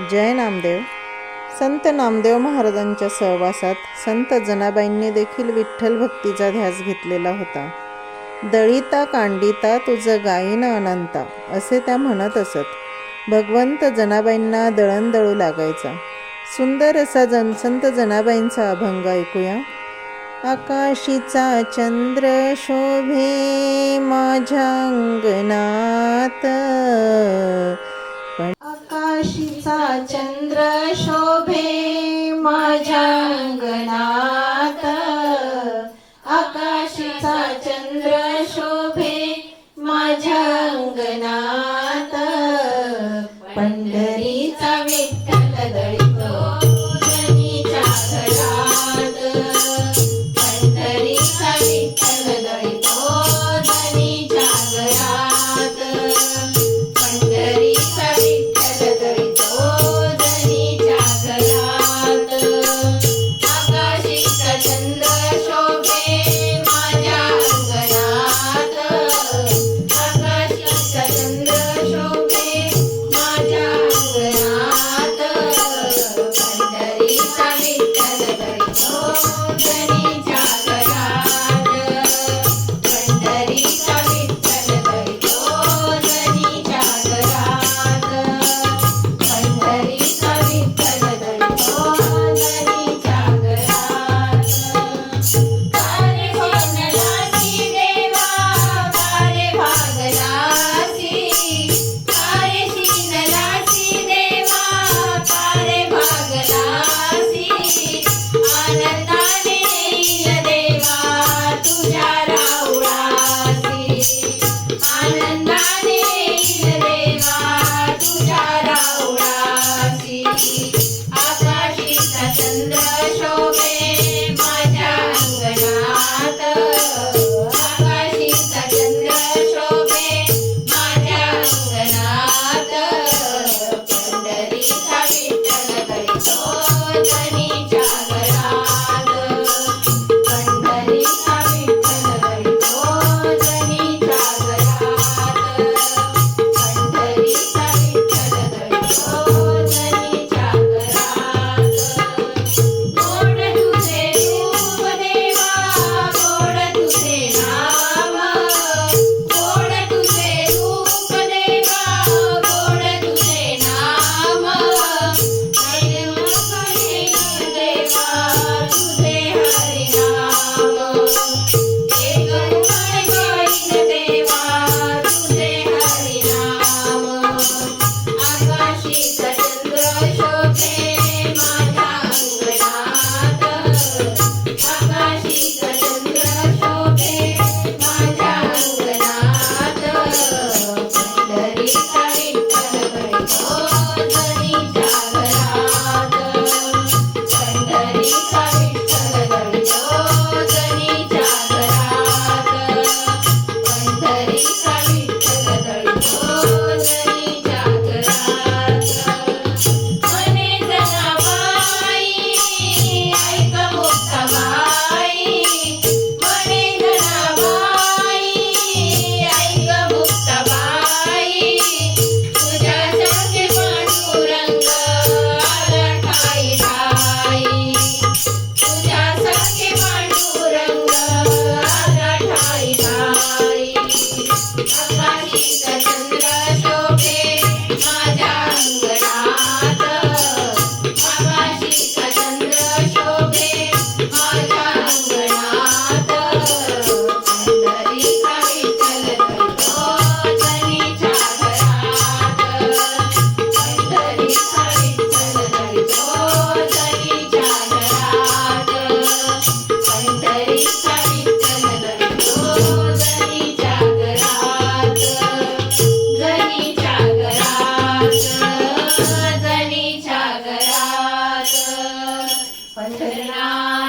जय नामदेव. संत नामदेव महाराजांच्या सहवासात संत जनाबाईंनी देखील विठ्ठल भक्तीचा ध्यास घेतलेला होता. दळिता कांडिता तुझं गायीन अनंता असे त्या म्हणत असत. भगवंत जनाबाईंना दळण दळू लागायचा. सुंदर असा जन संत जनाबाईंचा अभंग ऐकूया. आकाशीचा चंद्र शोभे माझ्या अंगणात. चंद्र शोभे माझ्या अंगणात. आकाशीचा चंद्र शोभे माझ्या अंगणात. पंढरीचा विठ्ठल Yeah.